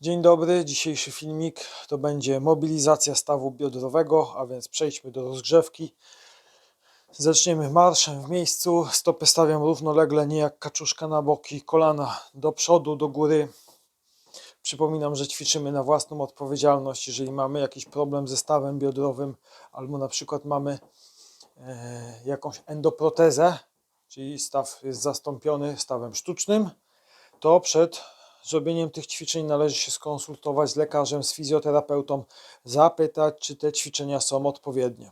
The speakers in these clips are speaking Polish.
Dzień dobry, dzisiejszy filmik to będzie mobilizacja stawu biodrowego, a więc przejdźmy do rozgrzewki. Zaczniemy marszem w miejscu, stopy stawiam równolegle, nie jak kaczuszka na boki, kolana do przodu, do góry. Przypominam, że ćwiczymy na własną odpowiedzialność, jeżeli mamy jakiś problem ze stawem biodrowym albo na przykład mamy e, jakąś endoprotezę, czyli staw jest zastąpiony stawem sztucznym, to przed zrobieniem tych ćwiczeń należy się skonsultować z lekarzem, z fizjoterapeutą, zapytać, czy te ćwiczenia są odpowiednie.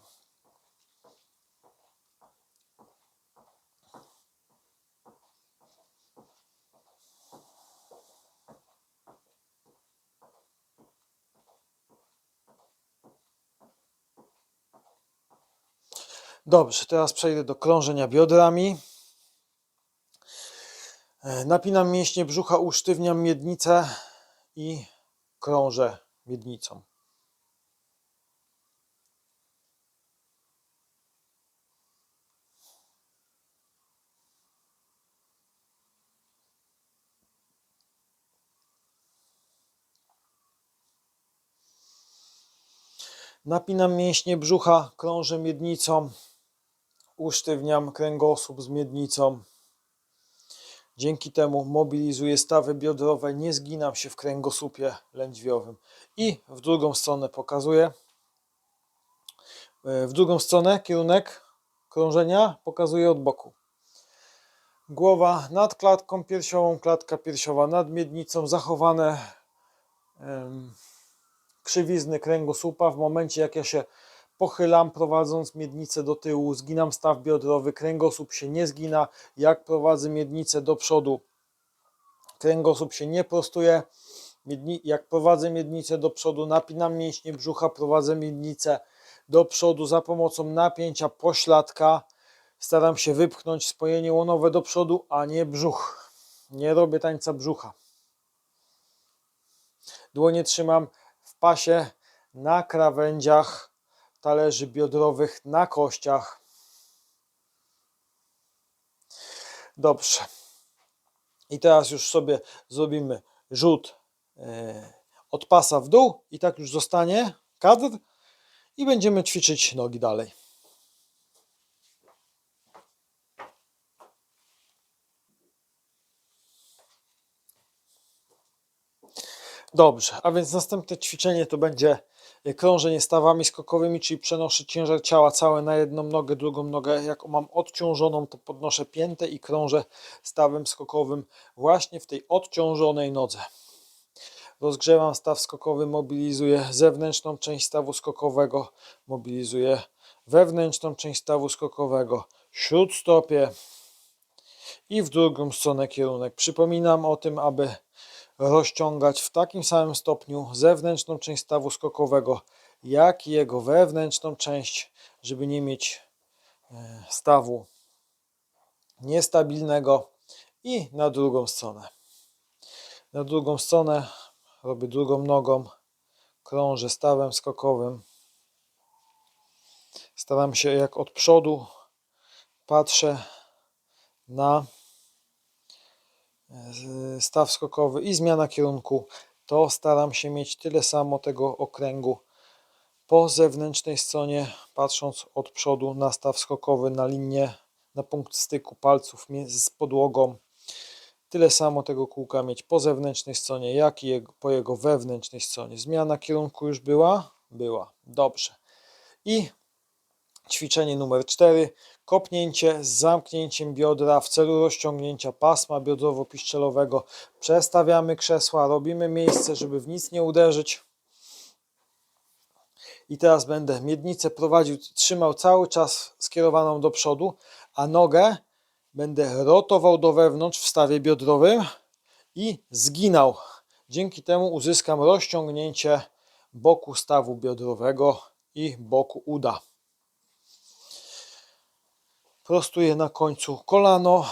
Dobrze, teraz przejdę do krążenia biodrami. Napinam mięśnie brzucha, usztywniam miednicę i krążę miednicą. Napinam mięśnie brzucha, krążę miednicą, usztywniam kręgosłup z miednicą. Dzięki temu mobilizuję stawy biodrowe, nie zginam się w kręgosłupie lędźwiowym. I w drugą stronę pokazuję. E, W drugą stronę kierunek krążenia pokazuję od boku. Głowa nad klatką piersiową, klatka piersiowa nad miednicą, zachowane em, krzywizny kręgosłupa. W momencie jak ja się pochylam, prowadząc miednicę do tyłu, zginam staw biodrowy, kręgosłup się nie zgina. Jak prowadzę miednicę do przodu, kręgosłup się nie prostuje. Jak prowadzę miednicę do przodu, napinam mięśnie brzucha, prowadzę miednicę do przodu za pomocą napięcia pośladka. Staram się wypchnąć spojenie łonowe do przodu, a nie brzuch. Nie robię tańca brzucha. Dłonie trzymam w pasie na krawędziach talerzy biodrowych, na kościach. Dobrze. I teraz już sobie zrobimy rzut e, od pasa w dół i tak już zostanie kadr i będziemy ćwiczyć nogi dalej. Dobrze, a więc następne ćwiczenie to będzie krążenie stawami skokowymi, czyli przenoszę ciężar ciała całe na jedną nogę, drugą nogę. Jak mam odciążoną, to podnoszę piętę i krążę stawem skokowym właśnie w tej odciążonej nodze. Rozgrzewam staw skokowy, mobilizuję zewnętrzną część stawu skokowego, mobilizuję wewnętrzną część stawu skokowego, śródstopie i w drugą stronę kierunek. Przypominam o tym, aby rozciągać w takim samym stopniu zewnętrzną część stawu skokowego, jak i jego wewnętrzną część, żeby nie mieć e, stawu niestabilnego i na drugą stronę. Na drugą stronę robię drugą nogą, krążę stawem skokowym. Staram się jak od przodu patrzę na staw skokowy i zmiana kierunku, to staram się mieć tyle samo tego okręgu po zewnętrznej stronie, patrząc od przodu na staw skokowy, na linię, na punkt styku palców z podłogą. Tyle samo tego kółka mieć po zewnętrznej stronie, jak i po jego wewnętrznej stronie. Zmiana kierunku już była? Była. Dobrze. I Ćwiczenie numer 4. Kopnięcie z zamknięciem biodra w celu rozciągnięcia pasma biodrowo-piszczelowego. Przestawiamy krzesła, robimy miejsce, żeby w nic nie uderzyć. I teraz będę miednicę prowadził, trzymał cały czas skierowaną do przodu, a nogę będę rotował do wewnątrz w stawie biodrowym i zginał. Dzięki temu uzyskam rozciągnięcie boku stawu biodrowego i boku uda. Prostuję na końcu kolano.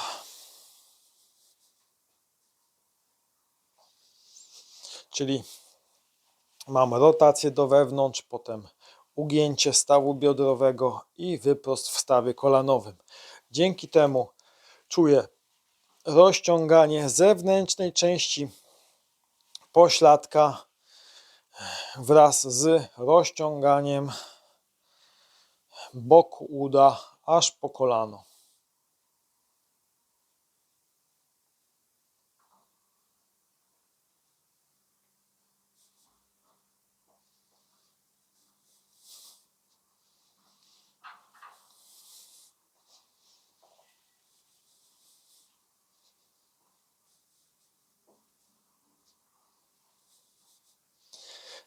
Czyli mam rotację do wewnątrz, potem ugięcie stawu biodrowego i wyprost w stawie kolanowym. Dzięki temu czuję rozciąganie zewnętrznej części pośladka wraz z rozciąganiem boku uda aż po kolano.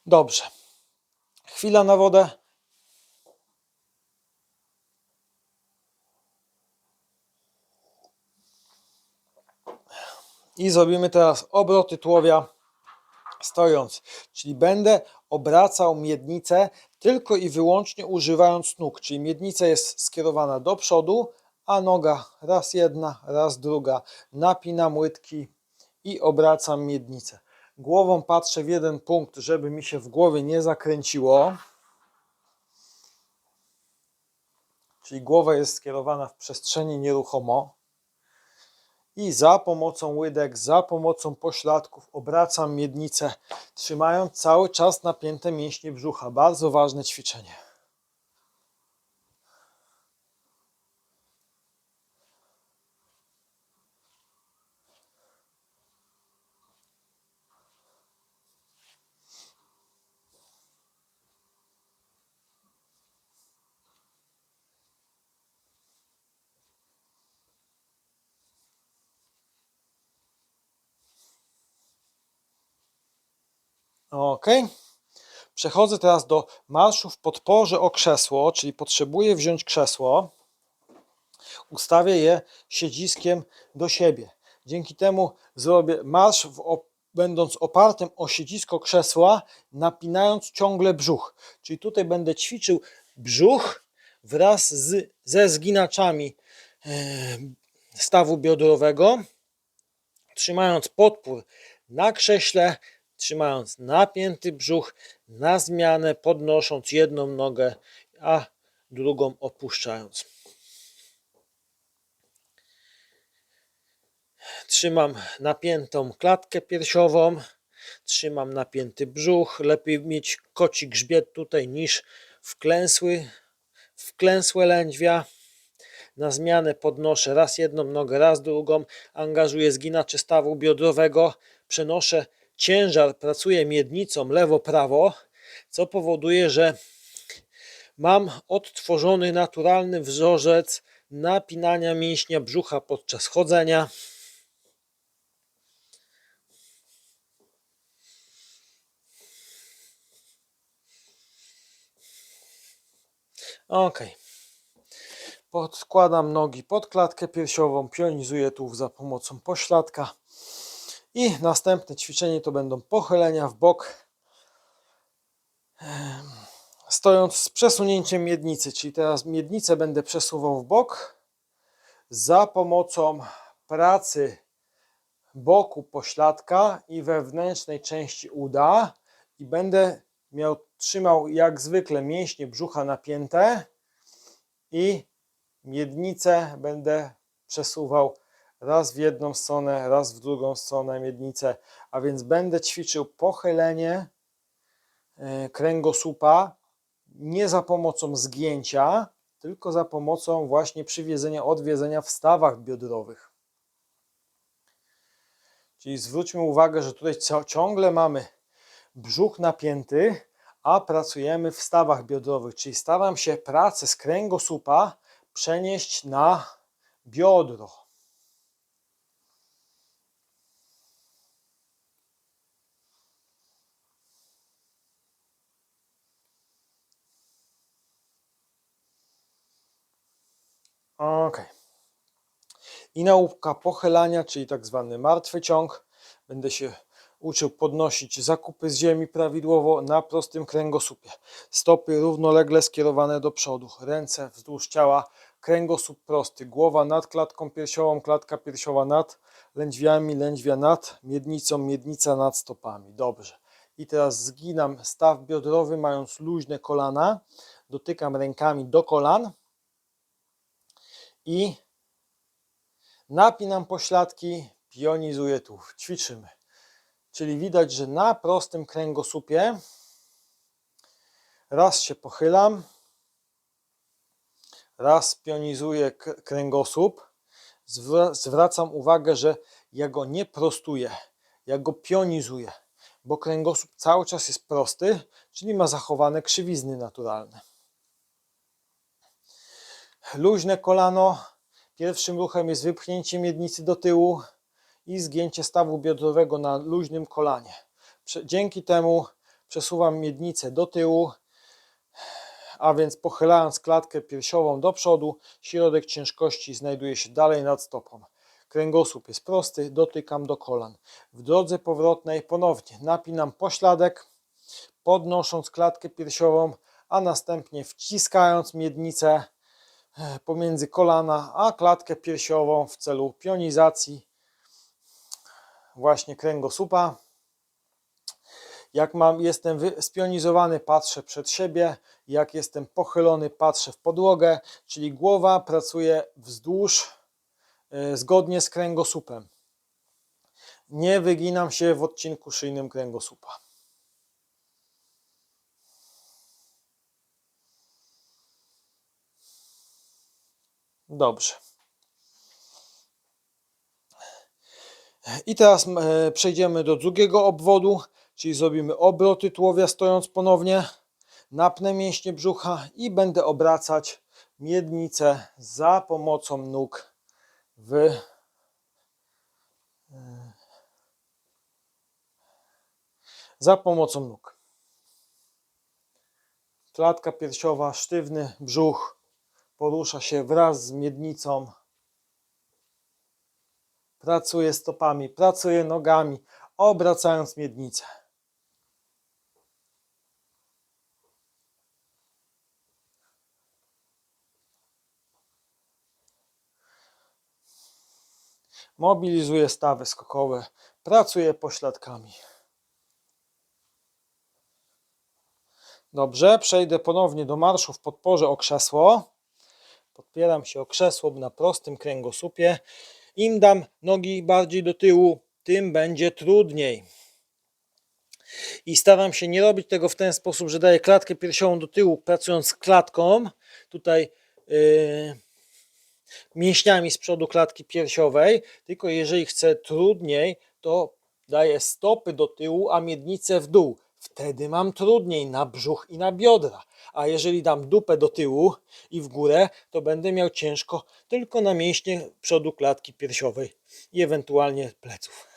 Dobrze. Chwila na wodę. I zrobimy teraz obroty tułowia stojąc. Czyli będę obracał miednicę tylko i wyłącznie używając nóg. Czyli miednica jest skierowana do przodu, a noga raz jedna, raz druga. Napinam łydki i obracam miednicę. Głową patrzę w jeden punkt, żeby mi się w głowie nie zakręciło. Czyli głowa jest skierowana w przestrzeni nieruchomo. I za pomocą łydek, za pomocą pośladków obracam miednicę, trzymając cały czas napięte mięśnie brzucha. Bardzo ważne ćwiczenie. Ok. Przechodzę teraz do marszu w podporze o krzesło, czyli potrzebuję wziąć krzesło. Ustawię je siedziskiem do siebie. Dzięki temu zrobię marsz, op będąc opartym o siedzisko krzesła, napinając ciągle brzuch. Czyli tutaj będę ćwiczył brzuch wraz z, ze zginaczami e, stawu biodrowego, trzymając podpór na krześle, trzymając napięty brzuch, na zmianę podnosząc jedną nogę, a drugą opuszczając. Trzymam napiętą klatkę piersiową, trzymam napięty brzuch. Lepiej mieć koci grzbiet tutaj niż wklęsły, wklęsłe lędźwia. Na zmianę podnoszę raz jedną nogę, raz drugą, angażuję zginacze stawu biodrowego, przenoszę ciężar pracuje miednicą lewo-prawo, co powoduje, że mam odtworzony naturalny wzorzec napinania mięśnia brzucha podczas chodzenia. Ok. Podkładam nogi pod klatkę piersiową, pionizuję tułów za pomocą pośladka. I następne ćwiczenie to będą pochylenia w bok, stojąc z przesunięciem miednicy, czyli teraz miednicę będę przesuwał w bok za pomocą pracy boku pośladka i wewnętrznej części uda. I będę miał, trzymał jak zwykle mięśnie brzucha napięte i miednicę będę przesuwał raz w jedną stronę, raz w drugą stronę miednicę, a więc będę ćwiczył pochylenie e, kręgosłupa nie za pomocą zgięcia, tylko za pomocą właśnie przywiedzenia, odwiedzenia w stawach biodrowych. Czyli zwróćmy uwagę, że tutaj ciągle mamy brzuch napięty, a pracujemy w stawach biodrowych, czyli staram się pracę z kręgosłupa przenieść na biodro. Ok. I nauka pochylania, czyli tak zwany martwy ciąg. Będę się uczył podnosić zakupy z ziemi prawidłowo na prostym kręgosłupie. Stopy równolegle skierowane do przodu, ręce wzdłuż ciała, kręgosłup prosty, głowa nad klatką piersiową, klatka piersiowa nad lędźwiami, lędźwia nad miednicą, miednica nad stopami. Dobrze. I teraz zginam staw biodrowy, mając luźne kolana. Dotykam rękami do kolan i napinam pośladki, pionizuję tu, ćwiczymy. Czyli widać, że na prostym kręgosłupie raz się pochylam, raz pionizuję kręgosłup. Zwra- Zwracam uwagę, że ja go nie prostuję, ja go pionizuję, bo kręgosłup cały czas jest prosty, czyli ma zachowane krzywizny naturalne. Luźne kolano. Pierwszym ruchem jest wypchnięcie miednicy do tyłu i zgięcie stawu biodrowego na luźnym kolanie. Dzięki temu przesuwam miednicę do tyłu, a więc pochylając klatkę piersiową do przodu, środek ciężkości znajduje się dalej nad stopą. Kręgosłup jest prosty, dotykam do kolan. W drodze powrotnej ponownie napinam pośladek, podnosząc klatkę piersiową, a następnie wciskając miednicę pomiędzy kolana, a klatkę piersiową w celu pionizacji właśnie kręgosłupa. Jak mam, jestem spionizowany, patrzę przed siebie. Jak jestem pochylony, patrzę w podłogę, czyli głowa pracuje wzdłuż, e, zgodnie z kręgosłupem. Nie wyginam się w odcinku szyjnym kręgosłupa. Dobrze. I teraz e, przejdziemy do drugiego obwodu, czyli zrobimy obroty tułowia stojąc ponownie. Napnę mięśnie brzucha i będę obracać miednicę za pomocą nóg w e, za pomocą nóg. Klatka piersiowa, sztywny brzuch porusza się wraz z miednicą. Pracuję stopami, pracuję nogami, obracając miednicę. Mobilizuję stawy skokowe, pracuję pośladkami. Dobrze, przejdę ponownie do marszu w podporze o krzesło. Podpieram się o krzesło na prostym kręgosłupie. Im dam nogi bardziej do tyłu, tym będzie trudniej. I staram się nie robić tego w ten sposób, że daję klatkę piersiową do tyłu, pracując z klatką, tutaj yy, mięśniami z przodu klatki piersiowej, tylko jeżeli chcę trudniej, to daję stopy do tyłu, a miednicę w dół. Wtedy mam trudniej na brzuch i na biodra. A jeżeli dam dupę do tyłu i w górę, to będę miał ciężko tylko na mięśnie przodu klatki piersiowej i ewentualnie pleców.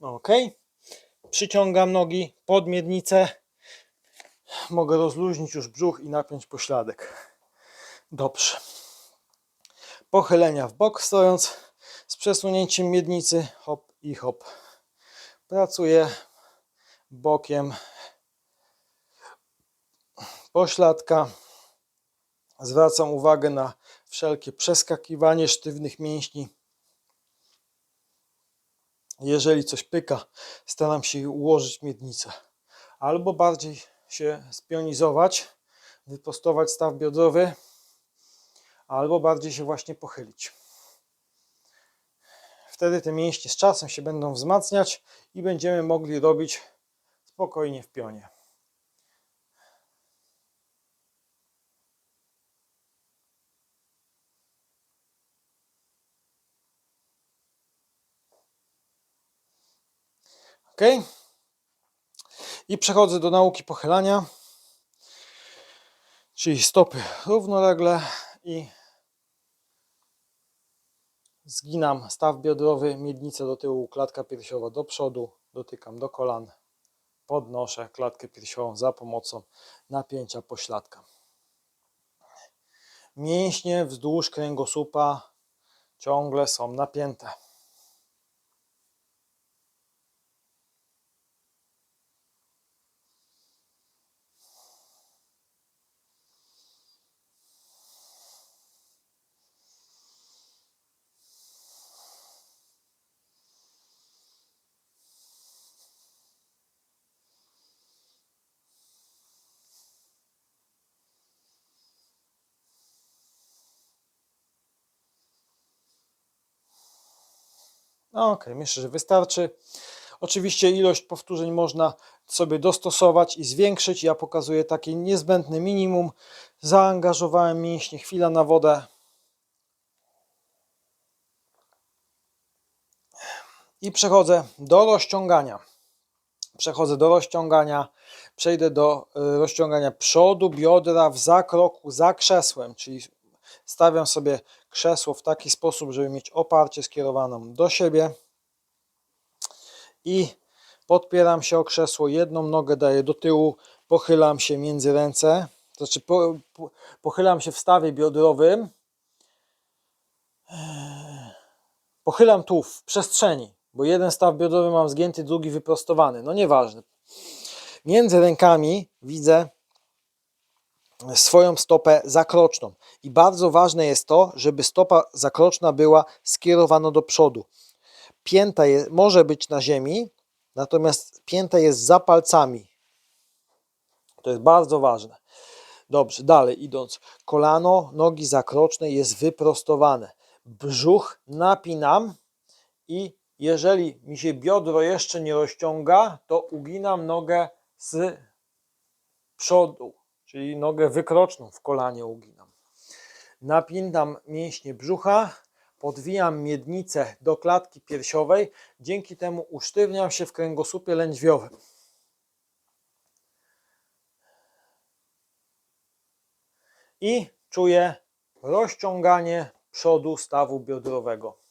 Ok. Przyciągam nogi pod miednicę. Mogę rozluźnić już brzuch i napiąć pośladek. Dobrze. Pochylenia w bok stojąc z przesunięciem miednicy. Hop i hop. Pracuję bokiem pośladka. Zwracam uwagę na wszelkie przeskakiwanie sztywnych mięśni. Jeżeli coś pyka, staram się ułożyć miednicę. Albo bardziej się spionizować, wyprostować staw biodrowy, albo bardziej się właśnie pochylić. Wtedy te mięśnie z czasem się będą wzmacniać i będziemy mogli robić spokojnie w pionie. Ok. I przechodzę do nauki pochylania, czyli stopy równolegle i zginam staw biodrowy, miednicę do tyłu, klatka piersiowa do przodu, dotykam do kolan, podnoszę klatkę piersiową za pomocą napięcia pośladka. Mięśnie wzdłuż kręgosłupa ciągle są napięte. No okej, myślę, że wystarczy. Oczywiście ilość powtórzeń można sobie dostosować i zwiększyć. Ja pokazuję takie niezbędne minimum. Zaangażowałem mięśnie, chwila na wodę. I przechodzę do rozciągania. Przechodzę do rozciągania. Przejdę do y, rozciągania przodu, biodra w zakroku za krzesłem, czyli stawiam sobie krzesło w taki sposób, żeby mieć oparcie skierowaną do siebie i podpieram się o krzesło, jedną nogę daję do tyłu, pochylam się między ręce, to znaczy po, po, pochylam się w stawie biodrowym, pochylam tu w przestrzeni, bo jeden staw biodrowy mam zgięty, drugi wyprostowany, no nieważne. Między rękami widzę swoją stopę zakroczną. I bardzo ważne jest to, żeby stopa zakroczna była skierowana do przodu. Pięta je, może być na ziemi, natomiast pięta jest za palcami. To jest bardzo ważne. Dobrze, dalej idąc. Kolano nogi zakrocznej jest wyprostowane. Brzuch napinam i jeżeli mi się biodro jeszcze nie rozciąga, to uginam nogę z przodu czyli nogę wykroczną w kolanie uginam. Napinam mięśnie brzucha, podwijam miednicę do klatki piersiowej, dzięki temu usztywniam się w kręgosłupie lędźwiowym. I czuję rozciąganie przodu stawu biodrowego.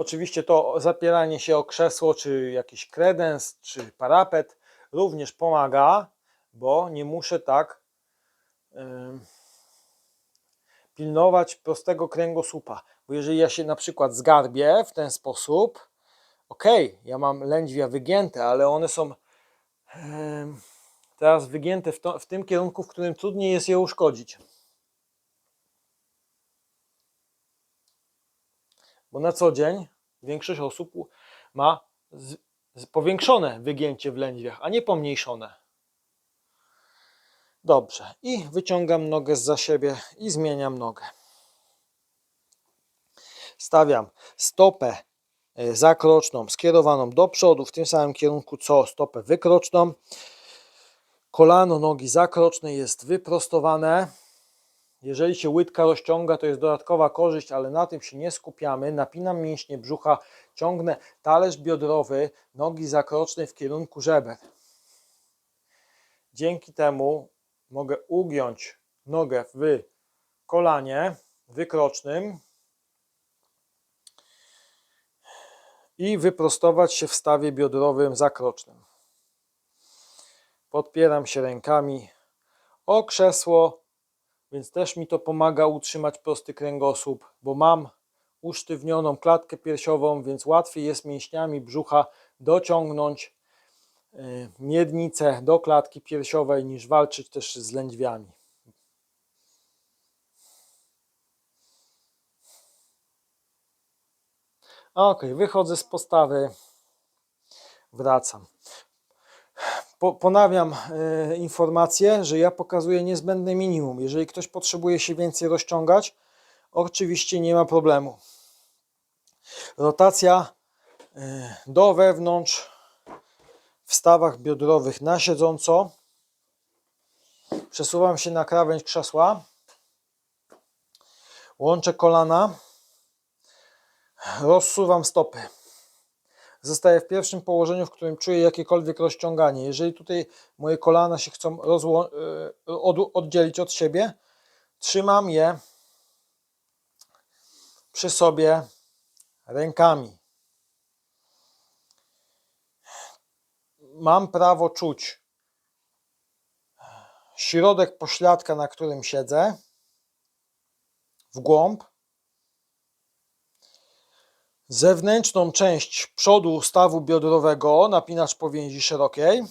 Oczywiście to zapieranie się o krzesło, czy jakiś kredens, czy parapet również pomaga, bo nie muszę tak yy, pilnować prostego kręgosłupa. Bo jeżeli ja się na przykład zgarbię w ten sposób, ok, ja mam lędźwia wygięte, ale one są yy, teraz wygięte w, to, w tym kierunku, w którym trudniej jest je uszkodzić. Bo na co dzień większość osób ma z, z powiększone wygięcie w lędźwiach, a nie pomniejszone. Dobrze. I wyciągam nogę za siebie i zmieniam nogę. Stawiam stopę e, zakroczną skierowaną do przodu w tym samym kierunku co stopę wykroczną. Kolano nogi zakrocznej jest wyprostowane jeżeli się łydka rozciąga, to jest dodatkowa korzyść, ale na tym się nie skupiamy. Napinam mięśnie brzucha, ciągnę talerz biodrowy, nogi zakrocznej w kierunku żeber. Dzięki temu mogę ugiąć nogę w kolanie wykrocznym i wyprostować się w stawie biodrowym zakrocznym. Podpieram się rękami o krzesło więc też mi to pomaga utrzymać prosty kręgosłup, bo mam usztywnioną klatkę piersiową, więc łatwiej jest mięśniami brzucha dociągnąć y, miednicę do klatki piersiowej niż walczyć też z lędźwiami. Ok, wychodzę z postawy, wracam po, ponawiam e, informację, że ja pokazuję niezbędne minimum. Jeżeli ktoś potrzebuje się więcej rozciągać, oczywiście nie ma problemu. Rotacja e, do wewnątrz w stawach biodrowych na siedząco. Przesuwam się na krawędź krzesła. Łączę kolana. Rozsuwam stopy zostaję w pierwszym położeniu, w którym czuję jakiekolwiek rozciąganie. Jeżeli tutaj moje kolana się chcą e, oddzielić od siebie, trzymam je przy sobie rękami. Mam prawo czuć środek pośladka, na którym siedzę, w głąb, zewnętrzną część przodu stawu biodrowego, napinacz powięzi szerokiej.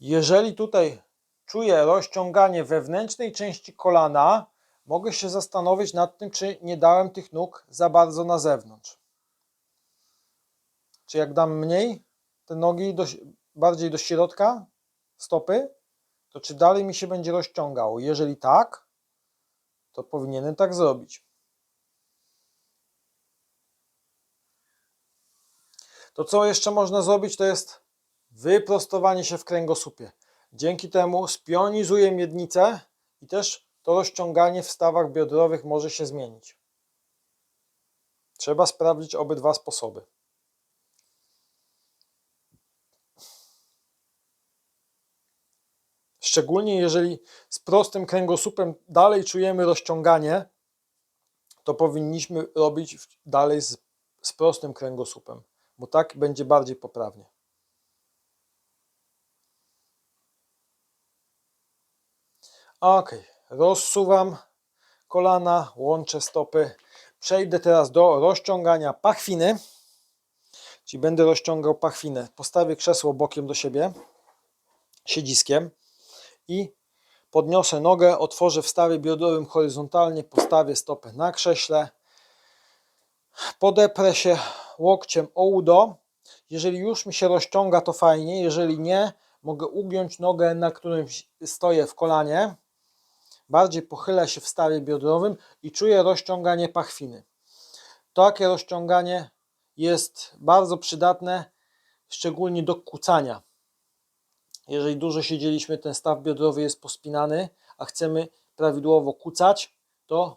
Jeżeli tutaj czuję rozciąganie wewnętrznej części kolana, mogę się zastanowić nad tym, czy nie dałem tych nóg za bardzo na zewnątrz. Czy jak dam mniej te nogi do, bardziej do środka stopy, to czy dalej mi się będzie rozciągało? Jeżeli tak, to powinienem tak zrobić. To co jeszcze można zrobić, to jest wyprostowanie się w kręgosłupie. Dzięki temu spionizuję miednicę i też to rozciąganie w stawach biodrowych może się zmienić. Trzeba sprawdzić obydwa sposoby. Szczególnie jeżeli z prostym kręgosłupem dalej czujemy rozciąganie, to powinniśmy robić dalej z, z prostym kręgosłupem, bo tak będzie bardziej poprawnie. Ok, rozsuwam kolana, łączę stopy. Przejdę teraz do rozciągania pachwiny. Czyli będę rozciągał pachwinę. Postawię krzesło bokiem do siebie, siedziskiem i podniosę nogę, otworzę w stawie biodrowym horyzontalnie, postawię stopę na krześle, podeprę się łokciem o udo. Jeżeli już mi się rozciąga, to fajnie. Jeżeli nie, mogę ugiąć nogę, na którym stoję w kolanie. Bardziej pochylę się w stawie biodrowym i czuję rozciąganie pachwiny. Takie rozciąganie jest bardzo przydatne, szczególnie do kucania. Jeżeli dużo siedzieliśmy, ten staw biodrowy jest pospinany, a chcemy prawidłowo kucać, to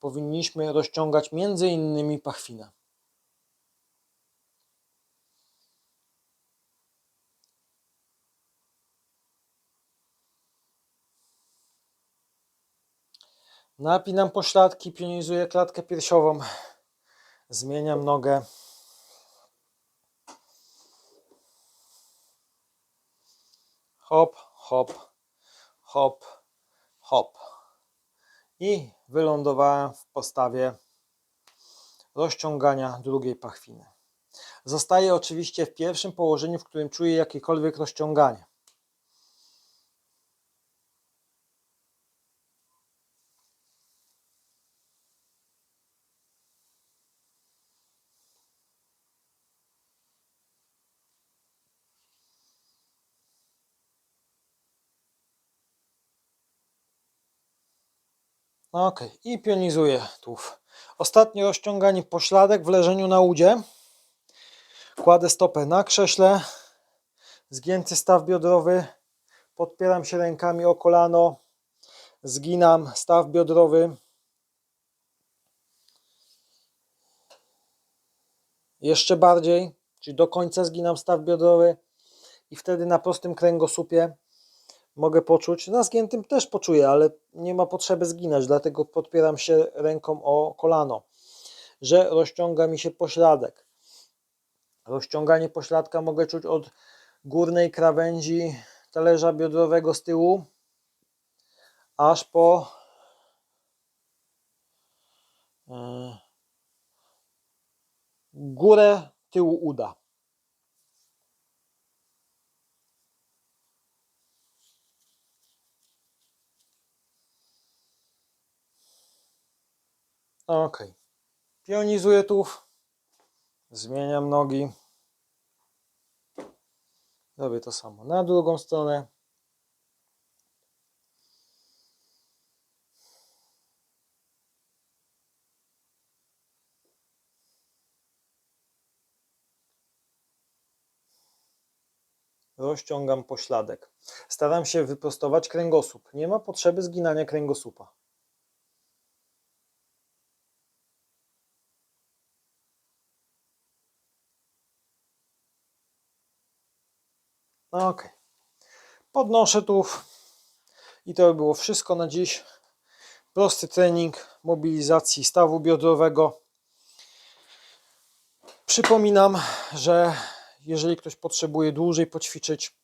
powinniśmy rozciągać między innymi pachwinę. Napinam pośladki, pionizuję klatkę piersiową, zmieniam nogę. Hop, hop, hop, hop. I wylądowałem w postawie rozciągania drugiej pachwiny. Zostaję oczywiście w pierwszym położeniu, w którym czuję jakiekolwiek rozciąganie. Ok, i pionizuję tułów. Ostatnie rozciąganie pośladek w leżeniu na udzie. Kładę stopę na krześle, zgięty staw biodrowy, podpieram się rękami o kolano, zginam staw biodrowy. Jeszcze bardziej, czyli do końca zginam staw biodrowy i wtedy na prostym kręgosłupie mogę poczuć, na zgiętym też poczuję, ale nie ma potrzeby zginać, dlatego podpieram się ręką o kolano, że rozciąga mi się pośladek. Rozciąganie pośladka mogę czuć od górnej krawędzi talerza biodrowego z tyłu, aż po e, górę tyłu uda. Ok. Pionizuję tułów. Zmieniam nogi. Robię to samo na drugą stronę. Rozciągam pośladek. Staram się wyprostować kręgosłup. Nie ma potrzeby zginania kręgosłupa. Ok. Podnoszę tułów. I to by było wszystko na dziś. Prosty trening mobilizacji stawu biodrowego. Przypominam, że jeżeli ktoś potrzebuje dłużej poćwiczyć,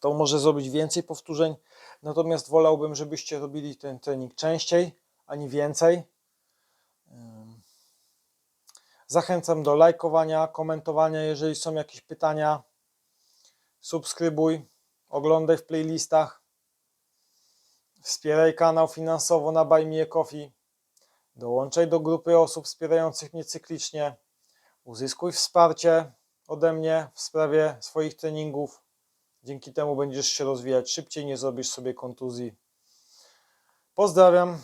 to może zrobić więcej powtórzeń. Natomiast wolałbym, żebyście robili ten trening częściej, a nie więcej. Zachęcam do lajkowania, komentowania, jeżeli są jakieś pytania. Subskrybuj, oglądaj w playlistach. Wspieraj kanał finansowo na Buy Me Coffee. Dołączaj do grupy osób wspierających mnie cyklicznie. Uzyskuj wsparcie ode mnie w sprawie swoich treningów. Dzięki temu będziesz się rozwijać szybciej, nie zrobisz sobie kontuzji. Pozdrawiam.